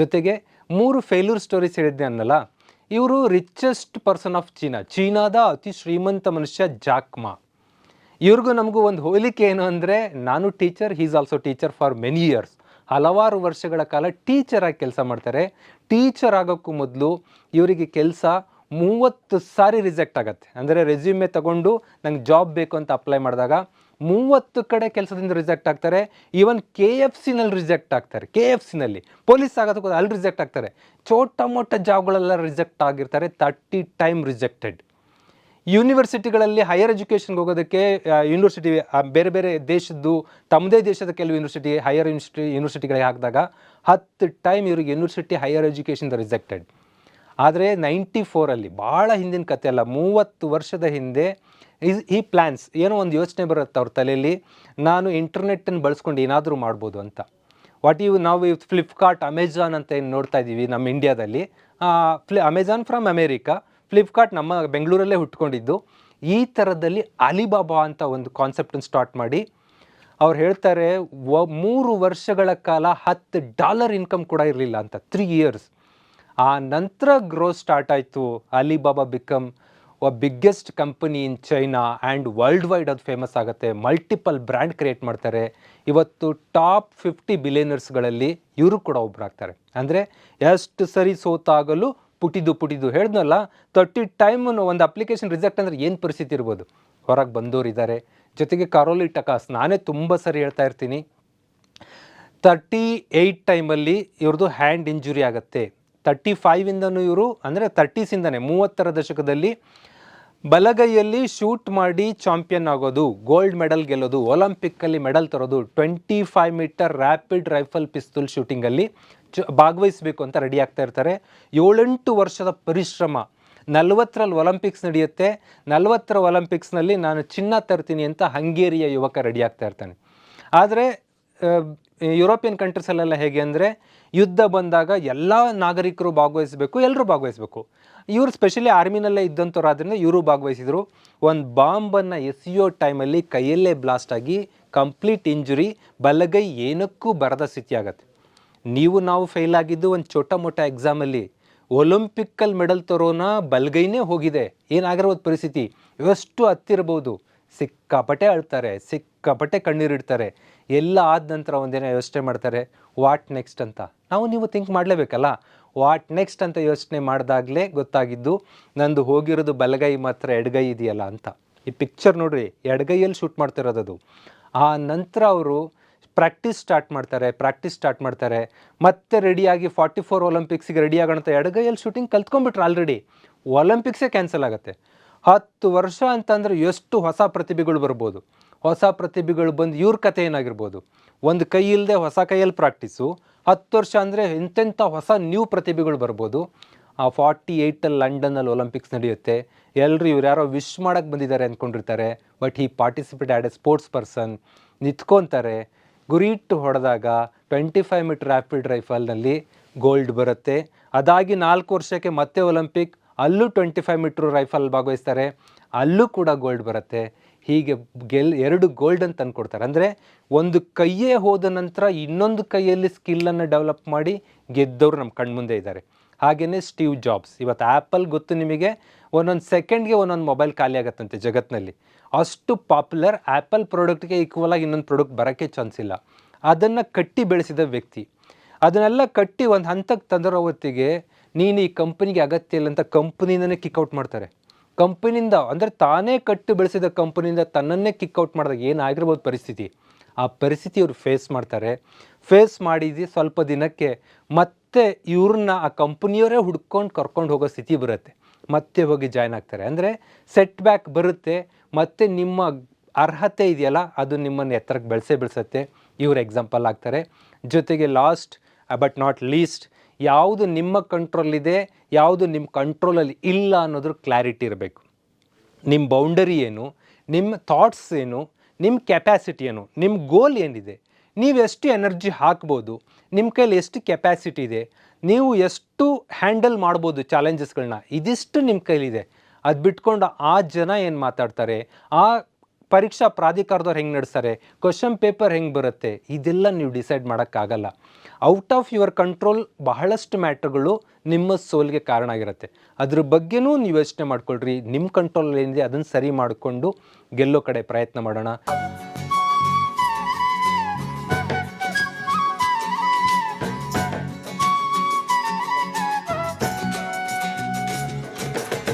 ಜೊತೆಗೆ ಮೂರು failure stories ಹೇಳಿದ್ದೆ ಅನ್ನಲ್ಲ, ಇವರು ರಿಚೆಸ್ಟ್ ಪರ್ಸನ್ ಆಫ್ ಚೀನಾ. ಚೀನಾದ ಅತಿ ಶ್ರೀಮಂತ ಮನುಷ್ಯ ಜಾಕ್ಮಾ. ಇವ್ರಿಗೂ ನಮಗೂ ಒಂದು ಹೋಲಿಕೆ ಏನು ಅಂದರೆ, ನಾನು teacher he's also teacher for many years ಹಲವಾರು ವರ್ಷಗಳ ಕಾಲ ಟೀಚರ್ ಆಗಿ ಕೆಲಸ ಮಾಡ್ತಾರೆ. ಟೀಚರ್ ಆಗೋಕ್ಕೂ ಮೊದಲು ಇವರಿಗೆ ಕೆಲಸ ಮೂವತ್ತು ಸಾರಿ ರಿಜೆಕ್ಟ್ ಆಗುತ್ತೆ. ಅಂದರೆ ರೆಸ್ಯೂಮೆ ತಗೊಂಡು ನಂಗೆ ಜಾಬ್ ಬೇಕು ಅಂತ ಅಪ್ಲೈ ಮಾಡಿದಾಗ ಮೂವತ್ತು ಕಡೆ ಕೆಲಸದಿಂದ ರಿಜೆಕ್ಟ್ ಆಗ್ತಾರೆ. ಈವನ್ ಕೆ ಎಫ್ ಸಿನಲ್ಲಿ ರಿಜೆಕ್ಟ್ ಆಗ್ತಾರೆ. ಕೆ ಎಫ್ ಸಿನಲ್ಲಿ ಪೊಲೀಸ್ ಆಗೋದಕ್ಕೆ ಅಲ್ಲಿ ರಿಜೆಕ್ಟ್ ಆಗ್ತಾರೆ. ಚೋಟ ಮೋಟ ಜಾಬ್ಗಳೆಲ್ಲ ರಿಜೆಕ್ಟ್ ಆಗಿರ್ತಾರೆ. ತರ್ಟಿ ಟೈಮ್ ರಿಜೆಕ್ಟೆಡ್ ಯೂನಿವರ್ಸಿಟಿಗಳಲ್ಲಿ ಹೈಯರ್ ಎಜುಕೇಷನ್ಗೆ ಹೋಗೋದಕ್ಕೆ ಯೂನಿವರ್ಸಿಟಿ ಬೇರೆ ಬೇರೆ ದೇಶದ್ದು, ತಮ್ಮದೇ ದೇಶದ ಕೆಲವು ಯೂನಿವರ್ಸಿಟಿ ಹೈಯರ್ ಯೂನಿವರ್ಸಿಟಿ ಯೂನಿವರ್ಸಿಟಿಗಳಿಗೆ ಹಾಕಿದಾಗ ಹತ್ತು ಟೈಮ್ ಇವ್ರಿಗೆ ಯೂನಿವರ್ಸಿಟಿ ಹೈಯರ್ ಎಜುಕೇಷನ್ ರಿಜೆಕ್ಟೆಡ್ ಆದರೆ ನೈಂಟಿ ಫೋರಲ್ಲಿ ಭಾಳ ಹಿಂದಿನ ಕತೆ ಅಲ್ಲ, ಮೂವತ್ತು ವರ್ಷದ ಹಿಂದೆ ಇಸ್ ಈ ಪ್ಲ್ಯಾನ್ಸ್ ಏನೋ ಒಂದು ಯೋಚನೆ ಬರುತ್ತೆ ಅವ್ರ ತಲೆಯಲ್ಲಿ, ನಾನು ಇಂಟರ್ನೆಟ್ಟನ್ನು ಬಳಸ್ಕೊಂಡು ಏನಾದರೂ ಮಾಡ್ಬೋದು ಅಂತ. ವಾಟ್ ಯು ನಾವು ಫ್ಲಿಪ್ಕಾರ್ಟ್ ಅಮೆಝಾನ್ ಅಂತ ಏನು ನೋಡ್ತಾ ಇದ್ದೀವಿ ನಮ್ಮ ಇಂಡಿಯಾದಲ್ಲಿ ಫ್ಲಿ ಅಮೆಝಾನ್ ಫ್ರಮ್ ಅಮೇರಿಕಾ ಫ್ಲಿಪ್ಕಾರ್ಟ್ ನಮ್ಮ ಬೆಂಗಳೂರಲ್ಲೇ ಹುಟ್ಕೊಂಡಿದ್ದು. ಈ ಥರದಲ್ಲಿ ಅಲಿಬಾಬಾ ಅಂತ ಒಂದು ಕಾನ್ಸೆಪ್ಟನ್ನು ಸ್ಟಾರ್ಟ್ ಮಾಡಿ, ಅವ್ರು ಹೇಳ್ತಾರೆ ಮೂರು ವರ್ಷಗಳ ಕಾಲ ಹತ್ತು ಡಾಲರ್ ಇನ್ಕಮ್ ಕೂಡ ಇರಲಿಲ್ಲ ಅಂತ ತ್ರೀ ಇಯರ್ಸ್ ಆ ನಂತರ ಗ್ರೋ ಸ್ಟಾರ್ಟ್ ಆಯಿತು. Alibaba become a biggest company in China and world wide ಅದು ಫೇಮಸ್ ಆಗುತ್ತೆ. ಮಲ್ಟಿಪಲ್ ಬ್ರ್ಯಾಂಡ್ ಕ್ರಿಯೇಟ್ ಮಾಡ್ತಾರೆ. ಇವತ್ತು ಟಾಪ್ ಫಿಫ್ಟಿ ಬಿಲಿಯನರ್ಸ್ಗಳಲ್ಲಿ ಇವರು ಕೂಡ ಒಬ್ಬರಾಗ್ತಾರೆ ಅಂದರೆ ಎಷ್ಟು ಸರಿ ಸೋತಾಗಲು ಪುಟಿದು ಪುಟಿದು ಹೇಳ್ದಲ್ಲ ತರ್ಟಿ ಟೈಮ್ ಒಂದು ಅಪ್ಲಿಕೇಶನ್ ರಿಜೆಕ್ಟ್ ಅಂದರೆ ಏನು ಪರಿಸ್ಥಿತಿ ಇರ್ಬೋದು? ಹೊರಗೆ ಬಂದವರು ಇದ್ದಾರೆ ಜೊತೆಗೆ ಕರೋಲಿ ಟಕಾಸ್ ನಾನೇ ತುಂಬ ಸರಿ ಹೇಳ್ತಾ ಇರ್ತೀನಿ. ತರ್ಟಿ ಏಯ್ಟ್ ಟೈಮಲ್ಲಿ ಇವ್ರದ್ದು ಹ್ಯಾಂಡ್ ಇಂಜುರಿ ಆಗುತ್ತೆ. ತರ್ಟಿ ಫೈವಿಂದನೂ ಇವರು, ಅಂದರೆ ತರ್ಟೀಸಿಂದನೇ, ಮೂವತ್ತರ ದಶಕದಲ್ಲಿ ಬಲಗೈಯಲ್ಲಿ ಶೂಟ್ ಮಾಡಿ ಚಾಂಪಿಯನ್ ಆಗೋದು, ಗೋಲ್ಡ್ ಮೆಡಲ್ ಗೆಲ್ಲೋದು, ಒಲಿಂಪಿಕ್ಕಲ್ಲಿ ಮೆಡಲ್ ತರೋದು, twenty five meter rapid rifle ಪಿಸ್ತೂಲ್ ಶೂಟಿಂಗಲ್ಲಿ ಚ, ಭಾಗವಹಿಸಬೇಕು ಅಂತ ರೆಡಿ ಆಗ್ತಾ ಇರ್ತಾರೆ. ಏಳೆಂಟು ವರ್ಷದ ಪರಿಶ್ರಮ, ನಲವತ್ತರಲ್ಲಿ ಒಲಿಂಪಿಕ್ಸ್ ನಡೆಯುತ್ತೆ, ನಲವತ್ತರ ಒಲಿಂಪಿಕ್ಸ್ನಲ್ಲಿ ನಾನು ಚಿನ್ನ ತರ್ತೀನಿ ಅಂತ ಹಂಗೇರಿಯ ಯುವಕ ರೆಡಿ ಆಗ್ತಾ ಇರ್ತಾನೆ. ಆದರೆ ಯುರೋಪಿಯನ್ ಕಂಟ್ರೀಸಲ್ಲೆಲ್ಲ ಹೇಗೆ ಅಂದರೆ ಯುದ್ಧ ಬಂದಾಗ ಎಲ್ಲ ನಾಗರಿಕರು ಭಾಗವಹಿಸಬೇಕು ಎಲ್ಲರೂ ಭಾಗವಹಿಸಬೇಕು. ಇವರು ಸ್ಪೆಷಲಿ ಆರ್ಮಿನಲ್ಲೇ ಇದ್ದಂಥವ್ರಾದ್ರಿಂದ ಇವರು ಭಾಗವಹಿಸಿದರು. ಒಂದು ಬಾಂಬನ್ನು ಎಸೆಯೋ ಟೈಮಲ್ಲಿ ಕೈಯಲ್ಲೇ ಬ್ಲಾಸ್ಟ್ ಆಗಿ ಕಂಪ್ಲೀಟ್ ಇಂಜುರಿ ಬಲಗೈ ಏನಕ್ಕೂ ಬರದ ಸ್ಥಿತಿ ಆಗತ್ತೆ. ನೀವು ನಾವು ಫೇಲ್ ಆಗಿದ್ದು ಒಂದು ಚೋಟ ಮೋಟ ಎಕ್ಸಾಮಲ್ಲಿ ಒಲಿಂಪಿಕ್ಕಲ್ಲಿ ಮೆಡಲ್ ತರೋನ ಬಲಗೈನೇ ಹೋಗಿದೆ. ಏನಾಗಿರ್ಬೋದು ಪರಿಸ್ಥಿತಿ? ಎಷ್ಟು ಹತ್ತಿರಬಹುದು? ಸಿಕ್ಕಾಪಟ್ಟೆ ಅಳ್ತಾರೆ ಸಿಕ್ಕಾಪಟ್ಟೆ ಕಣ್ಣೀರಿಡ್ತಾರೆ ಎಲ್ಲ ಆದ ನಂತರ ಒಂದಿನ ಯೋಚನೆ ಮಾಡ್ತಾರೆ, ವಾಟ್ ನೆಕ್ಸ್ಟ್ ಅಂತ? ನಾವು ನೀವು ಥಿಂಕ್ ಮಾಡಲೇಬೇಕಲ್ಲ? ವಾಟ್ ನೆಕ್ಸ್ಟ್ ಅಂತ ಯೋಚನೆ ಮಾಡಿದಾಗಲೇ ಗೊತ್ತಾಗಿದ್ದು, ನಂದು ಹೋಗಿರೋದು ಬಲಗೈ ಮಾತ್ರ ಎಡಗೈ ಇದೆಯಲ್ಲ ಅಂತ. ಈ ಪಿಕ್ಚರ್ ನೋಡ್ರಿ, ಎಡಗೈಯಲ್ಲಿ ಶೂಟ್ ಮಾಡ್ತಿರೋದು ಅದು. ಆ ನಂತರ ಅವರು ಪ್ರಾಕ್ಟೀಸ್ ಸ್ಟಾರ್ಟ್ ಮಾಡ್ತಾರೆ ಪ್ರಾಕ್ಟೀಸ್ ಸ್ಟಾರ್ಟ್ ಮಾಡ್ತಾರೆ. ಮತ್ತೆ ರೆಡಿಯಾಗಿ ಫಾರ್ಟಿ ಫೋರ್ ಒಲಿಂಪಿಕ್ಸಿಗೆ ರೆಡಿ ಆಗೋಣ ಅಂತ ಎಡಗೈಯಲ್ಲಿ ಶೂಟಿಂಗ್ ಕಲ್ತ್ಕೊಂಬಿಟ್ರೆ ಆಲ್ರೆಡಿ ಒಲಿಂಪಿಕ್ಸೇ ಕ್ಯಾನ್ಸಲ್ ಆಗುತ್ತೆ. ಹತ್ತು ವರ್ಷ ಅಂತಂದರೆ ಎಷ್ಟು ಹೊಸ ಪ್ರತಿಭೆಗಳು ಬರ್ಬೋದು. ಹೊಸ ಪ್ರತಿಭೆಗಳು ಬಂದು ಇವ್ರ ಕಥೆ ಏನಾಗಿರ್ಬೋದು? ಒಂದು ಕೈ ಇಲ್ಲದೆ ಹೊಸ ಕೈಯಲ್ಲಿ ಪ್ರಾಕ್ಟೀಸು ಹತ್ತು ವರ್ಷ ಅಂದರೆ ಎಂತೆಂಥ ಹೊಸ ನ್ಯೂ ಪ್ರತಿಭೆಗಳು ಬರ್ಬೋದು. ಆ ಫಾರ್ಟಿ ಏಯ್ಟಲ್ಲಿ ಲಂಡನಲ್ಲಿ ಒಲಿಂಪಿಕ್ಸ್ ನಡೆಯುತ್ತೆ. ಎಲ್ಲರೂ ಇವ್ರು ಯಾರೋ ವಿಶ್ ಮಾಡೋಕ್ಕೆ ಬಂದಿದ್ದಾರೆ ಅಂದ್ಕೊಂಡಿರ್ತಾರೆ ಬಟ್ ಈ participate as a sports person ನಿಂತ್ಕೊತಾರೆ. ಗುರಿ ಇಟ್ಟು ಹೊಡೆದಾಗ ಟ್ವೆಂಟಿ ಫೈವ್ ಮೀಟರ್ ರ್ಯಾಪಿಡ್ ರೈಫಲ್ನಲ್ಲಿ ಗೋಲ್ಡ್ ಬರುತ್ತೆ. ಅದಾಗಿ ನಾಲ್ಕು ವರ್ಷಕ್ಕೆ ಮತ್ತೆ ಒಲಿಂಪಿಕ್ ಅಲ್ಲೂ ಟ್ವೆಂಟಿ ಫೈವ್ ಮೀಟ್ರ್ ರೈಫಲ್ ಭಾಗವಹಿಸ್ತಾರೆ. ಅಲ್ಲೂ ಕೂಡ ಗೋಲ್ಡ್ ಬರುತ್ತೆ. ಹೀಗೆ ಗೆಲ್ ಎರಡು ಗೋಲ್ಡನ್ ತಂದು ಕೊಡ್ತಾರೆ. ಅಂದರೆ ಒಂದು ಕೈಯೇ ಹೋದ ನಂತರ ಇನ್ನೊಂದು ಕೈಯಲ್ಲಿ ಸ್ಕಿಲ್ಲನ್ನು ಡೆವಲಪ್ ಮಾಡಿ ಗೆದ್ದವರು ನಮ್ಮ ಕಣ್ಮುಂದೆ ಇದ್ದಾರೆ. ಹಾಗೆಯೇ ಸ್ಟೀವ್ ಜಾಬ್ಸ್. ಇವತ್ತು ಆ್ಯಪಲ್ ಗೊತ್ತು ನಿಮಗೆ, ಒಂದೊಂದು ಸೆಕೆಂಡ್ಗೆ ಒಂದೊಂದು ಮೊಬೈಲ್ ಖಾಲಿ ಆಗತ್ತಂತೆ ಜಗತ್ತಿನಲ್ಲಿ ಅಷ್ಟು ಪಾಪ್ಯುಲರ್ ಆ್ಯಪಲ್ ಪ್ರಾಡಕ್ಟ್ಗೆ ಈಕ್ವಲ್ ಆಗಿ ಇನ್ನೊಂದು ಪ್ರಾಡಕ್ಟ್ ಬರೋಕ್ಕೆ ಚಾನ್ಸ್ ಇಲ್ಲ. ಅದನ್ನು ಕಟ್ಟಿ ಬೆಳೆಸಿದ ವ್ಯಕ್ತಿ. ಅದನ್ನೆಲ್ಲ ಕಟ್ಟಿ ಒಂದು ಹಂತಕ್ಕೆ ತಂದಿರೋ ಹೊತ್ತಿಗೆ, ನೀನು ಈ ಕಂಪ್ನಿಗೆ ಅಗತ್ಯ ಇಲ್ಲ ಅಂತ ಕಂಪ್ನಿಯಿಂದನೇ ಕಿಕ್ಔಟ್ ಮಾಡ್ತಾರೆ. ಕಂಪನಿಯಿಂದ, ಅಂದರೆ ತಾನೇ ಕಟ್ಟು ಬೆಳೆಸಿದ ಕಂಪನಿಯಿಂದ ತನ್ನನ್ನೇ ಕಿಕ್ಔಟ್ ಮಾಡಿದಾಗ ಏನಾಗಿರ್ಬೋದು ಪರಿಸ್ಥಿತಿ? ಆ ಪರಿಸ್ಥಿತಿ ಅವರು ಫೇಸ್ ಮಾಡ್ತಾರೆ. ಫೇಸ್ ಮಾಡಿದ್ದು ಸ್ವಲ್ಪ ದಿನಕ್ಕೆ ಮತ್ತೆ ಇವ್ರನ್ನ ಆ ಕಂಪನಿಯವರೇ ಹುಡ್ಕೊಂಡು ಕರ್ಕೊಂಡು ಹೋಗೋ ಸ್ಥಿತಿ ಬರುತ್ತೆ. ಮತ್ತೆ ಹೋಗಿ ಜಾಯ್ನ್ ಆಗ್ತಾರೆ. ಅಂದರೆ ಸೆಟ್ ಬ್ಯಾಕ್ ಬರುತ್ತೆ, ಮತ್ತೆ ನಿಮ್ಮ ಅರ್ಹತೆ ಇದೆಯಲ್ಲ, ಅದು ನಿಮ್ಮನ್ನು ಎತ್ತರಕ್ಕೆ ಬೆಳೆಸೇ ಬೆಳೆಸತ್ತೆ. ಇವ್ರು ಎಕ್ಸಾಂಪಲ್ ಆಗ್ತಾರೆ. ಜೊತೆಗೆ ಲಾಸ್ಟ್ ಬಟ್ ನಾಟ್ ಲೀಸ್ಟ್ ಯಾವುದು ನಿಮ್ಮ ಕಂಟ್ರೋಲಿದೆ ಯಾವುದು ನಿಮ್ಮ ಕಂಟ್ರೋಲಲ್ಲಿ ಇಲ್ಲ ಅನ್ನೋದ್ರ ಕ್ಲಾರಿಟಿ ಇರಬೇಕು. ನಿಮ್ಮ ಬೌಂಡರಿ ಏನು ನಿಮ್ಮ ಥಾಟ್ಸ್ ಏನು ನಿಮ್ಮ ಕೆಪ್ಯಾಸಿಟಿ ಏನು ನಿಮ್ಮ ಗೋಲ್ ಏನಿದೆ, ನೀವು ಎಷ್ಟು ಎನರ್ಜಿ ಹಾಕ್ಬೋದು ನಿಮ್ಮ ಕೈಲಿ ಎಷ್ಟು ಕೆಪ್ಯಾಸಿಟಿ ಇದೆ, ನೀವು ಎಷ್ಟು ಹ್ಯಾಂಡಲ್ ಮಾಡ್ಬೋದು ಚಾಲೆಂಜಸ್ಗಳನ್ನ ಇದಿಷ್ಟು ನಿಮ್ಮ ಕೈಲಿದೆ. ಅದು ಬಿಟ್ಕೊಂಡು ಆ ಜನ ಏನು ಮಾತಾಡ್ತಾರೆ, ಆ ಪರೀಕ್ಷಾ ಪ್ರಾಧಿಕಾರದವ್ರು ಹೆಂಗೆ ನಡೆಸ್ತಾರೆ? ಕ್ವಶನ್ ಪೇಪರ್ ಹೆಂಗೆ ಬರುತ್ತೆ? ಇದೆಲ್ಲ ನೀವು ಡಿಸೈಡ್ ಮಾಡೋಕ್ಕಾಗಲ್ಲ. ಔಟ್ ಆಫ್ ಯುವರ್ ಕಂಟ್ರೋಲ್ ಬಹಳಷ್ಟು ಮ್ಯಾಟ್ರ್ಗಳು ನಿಮ್ಮ ಸೋಲ್ಗೆ ಕಾರಣ ಆಗಿರುತ್ತೆ. ಅದ್ರ ಬಗ್ಗೆನೂ ನೀವು ಯೋಚನೆ ಮಾಡ್ಕೊಳ್ರಿ. ನಿಮ್ಮ ಕಂಟ್ರೋಲ್ ಏನಿದೆ ಅದನ್ನು ಸರಿ ಮಾಡಿಕೊಂಡು ಗೆಲ್ಲೋ ಕಡೆ ಪ್ರಯತ್ನ ಮಾಡೋಣ.